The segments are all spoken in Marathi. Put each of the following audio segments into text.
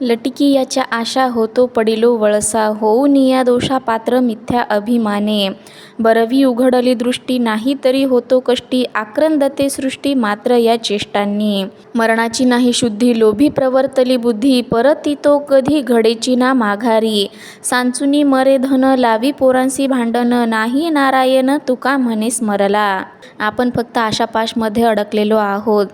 लटकी याच्या आशा होतो पडिलो वळसा. होऊनिया दोषा पात्र मिथ्या अभिमाने. बरवी उघडली दृष्टी नाही तरी होतो कष्टी. आक्रंदते सृष्टी मात्र या चेष्टांनी. मरणाची नाही शुद्धी लोभी प्रवर्तली बुद्धी. परती तो कधी घडेची ना माघारी. सांचुनी मरे धन लावी पोरांसी भांडण. नाही नारायण तुका म्हणे स्मरला. आपण फक्त आशापाशमध्ये अडकलेलो आहोत.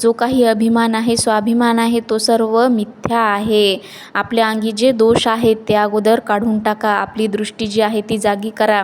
जो काही अभिमान आहे स्वाभिमान आहे तो सर्व मिथ्या आहे. आपल्या अंगी जे दोष आहेत ते अगोदर काढून टाका. आपली दृष्टी जी आहे ती जागी करा.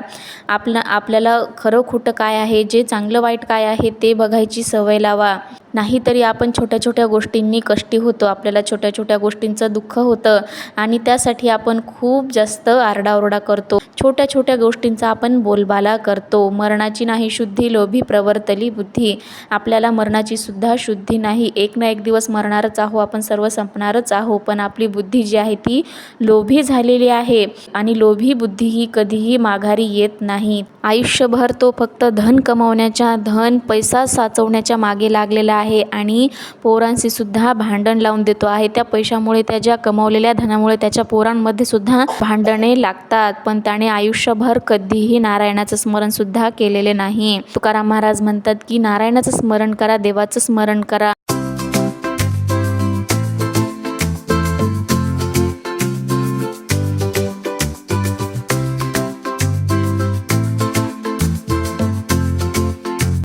आपलं आपल्याला खरं खोटं काय आहे जे चांगलं वाईट काय आहे ते बघायची सवय लावा. नाहीतरी आपण छोट्या छोट्या गोष्टींनी कष्टी होतो. आपल्याला छोट्या छोट्या गोष्टींचं दुःख होतं आणि त्यासाठी आपण खूप जास्त आरडाओरडा करतो. छोट्या छोट्या गोष्टींचा आपण बोलबाला करतो. मरणाची नाही शुद्धी लोभी प्रवर्तली बुद्धी. आपल्याला मरणाची सुद्धा शुद्धी नाही. एक ना एक दिवस मरणारच आहो आपण सर्व संपणारच आहो पण आपली बुद्धी जी आहे ती लोभी झालेली आहे आणि लोभी बुद्धी ही कधीही माघारी येत नाही. आयुष्यभर तो फक्त धन कमवण्याच्या धन पैसा साचवण्याच्या मागे लागलेला आहे आहे आणि पोरांशी सुद्धा भांडण लावून देतो आहे. त्या पैशामुळे त्याच्या कमवलेल्या धनामुळे त्याच्या पोरांमध्ये सुद्धा भांडणे लागतात. पण त्याने आयुष्यभर कधीही नारायणाचं स्मरणसुद्धा केलेले नाही. तुकाराम महाराज म्हणतात की नारायणाचं स्मरण करा देवाचं स्मरण करा.